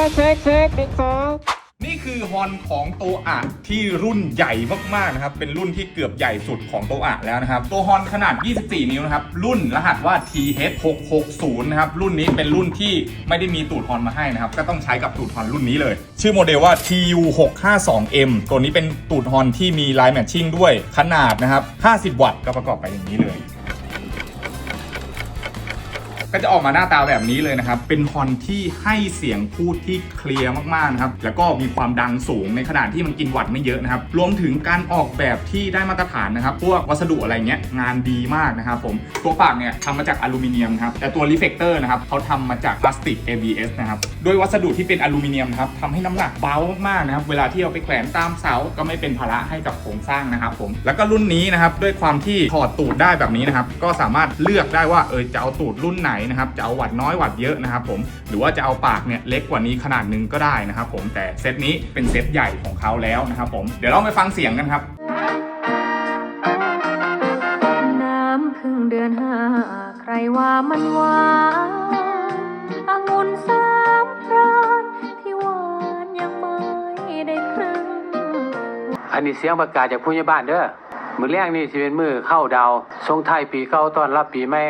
ช็คเช็คเช็คนี่คือฮอนของโตอะที่รุ่นใหญ่มากๆนะครับ เป็นรุ่นที่เกือบใหญ่สุดของโตอะแล้วนะครับ ตัวฮอนขนาด 24 นิ้วนะครับ รุ่นรหัสว่า TH660 นะครับ รุ่นนี้เป็นรุ่นที่ไม่ได้มีตูดฮอนมาให้นะครับ ก็ต้องใช้กับตูดฮอนรุ่นนี้เลย ชื่อโมเดลว่า TU652M ตัวนี้เป็นตูดฮอนที่มีไลน์แมทชิ่งด้วยขนาดนะครับ 50 วัตต์ก็ประกอบไปอย่างนี้เลย ก็จะออกมาหน้าตาแบบนี้เลยนะครับ เป็นฮอนที่ให้เสียงพูดที่เคลียร์มากๆนะครับ แล้วก็มีความดังสูงในขนาดที่มันกินวัตต์ไม่เยอะนะครับ รวมถึงการออกแบบที่ได้มาตรฐานนะครับ พวกวัสดุอะไรเงี้ยงานดีมากนะครับผม ตัวปากเนี่ยทำมาจากอลูมิเนียมครับ แต่ตัวรีเฟกเตอร์นะครับเขาทำมาจากพลาสติก ABS นะครับโดยวัสดุที่เป็นอลูมิเนียมครับทำให้น้ำหนักเบามากๆนะครับ เวลาที่เอาไปแขวนตามเสา ก็ไม่เป็นภาระให้กับโครงสร้างนะครับผม แล้วก็รุ่นนี้นะครับด้วยความที่ถอดตูดได้แบบนี้นะครับ ก็สามารถเลือกได้ว่าเออจะเอาตูดรุ่นไหนนะครับจะเอาวัดน้อยวัดเยอะนะครับผมหรือว่าจะเอาปากเนี่ยเล็กกว่านี้ขนาดหนึงก็ได้นะครับผมแต่เซตนี้เป็นเซตใหญ่ของเขาแล้วนะครับผมเดี๋ยวเราไปฟังเสียงกันครับน้ำพึ่งเดือนห้าใครว่ามันหวานองุ่นสามพรานที่หวานยังไม่ได้ครึ่งอันนี้เสียงประกาศจากผู้ใหญ่บ้านเด้อมือแรกนี่สิเป็นมือเข้าดาวทรงไทายปีเก่าต้อนรับปีใหม่